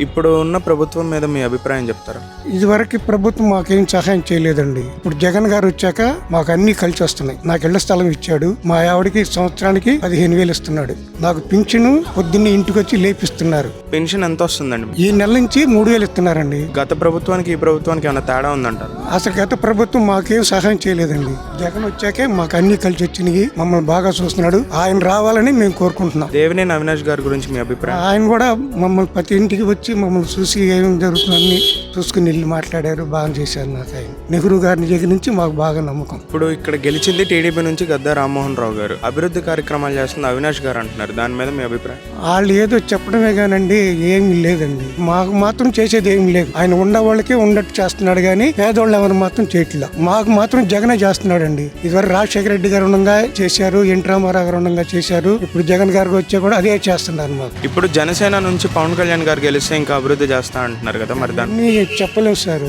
ఇప్పుడు ఉన్న ప్రభుత్వం మీద మీ అభిప్రాయం చెప్తారా? ఇదివరకు ప్రభుత్వం మాకేం సహాయం చేయలేదండి. ఇప్పుడు జగన్ గారు వచ్చాక మాకు అన్ని కలిసి వస్తున్నాయి. నాకు ఇళ్ళ స్థలం ఇచ్చాడు. మా ఆవిడకి సంవత్సరానికి పదిహేను వేలు ఇస్తున్నాడు. నాకు పింఛను పొద్దున్నే ఇంటికి వచ్చి లేపిస్తున్నారు. పెన్షన్ ఎంత వస్తుందండి? ఈ నెల నుంచి మూడు వేలు ఇస్తున్నారండి. గత ప్రభుత్వానికి ఈ ప్రభుత్వానికి ఏమైనా తేడా ఉందంటారు? అసలు గత ప్రభుత్వం మాకేం సహాయం చేయలేదండి. జగన్ వచ్చాకే మాకు అన్ని కలిసి వచ్చినాయి. మమ్మల్ని బాగా చూస్తున్నాడు. ఆయన రావాలని మేము కోరుకుంటున్నాం. దేవినేని అవినాష్ గారి గురించి మీ అభిప్రాయం? ఆయన కూడా మమ్మల్ని ప్రతి ఇంటికి వచ్చి మమ్మల్ని చూసి ఏమేమి జరుగుతుందని చూసుకుని వెళ్ళి మాట్లాడారు బాగా చేశారు నాకు ఆయన. నెహ్రూ గారి దగ్గర నుంచి మాకు బాగా నమ్మకం. ఇప్పుడు ఇక్కడ గెలిచింది టీడీపీ నుంచి గద్దా రామ్మోహన్ రావు గారు. అభివృద్ధి కార్యక్రమాలు చేస్తుంది అవినాష్ గారు అంటున్నారు. దాని మీద మీ అభిప్రాయం? వాళ్ళు ఏదో చెప్పడమే కానండి ఏమీ లేదండి. మాకు మాత్రం చేసేది ఏమీ లేదు. ఆయన ఉన్న వాళ్ళకే ఉన్నట్టు చేస్తున్నాడు కానీ పేదవాళ్ళు ఎవరు మాత్రం చేయట్లేదు మాకు మాత్రం జగనే చేస్తున్నాడండి. ఇదివరకు రాజశేఖర రెడ్డి గారు ఉండగా చేశారు ఎన్ రామారావు గారు ఉండగా చేశారు. ఇప్పుడు జగన్ గారికి వచ్చా కూడా అదే చేస్తున్నారు మాకు. ఇప్పుడు జనసేన నుంచి పవన్ కళ్యాణ్ గారు గెలిస్తే ఇంకా అభివృద్ధి చేస్తా అంటున్నారు కదా మరి దాన్ని అన్నీ చెప్పలేము సార్.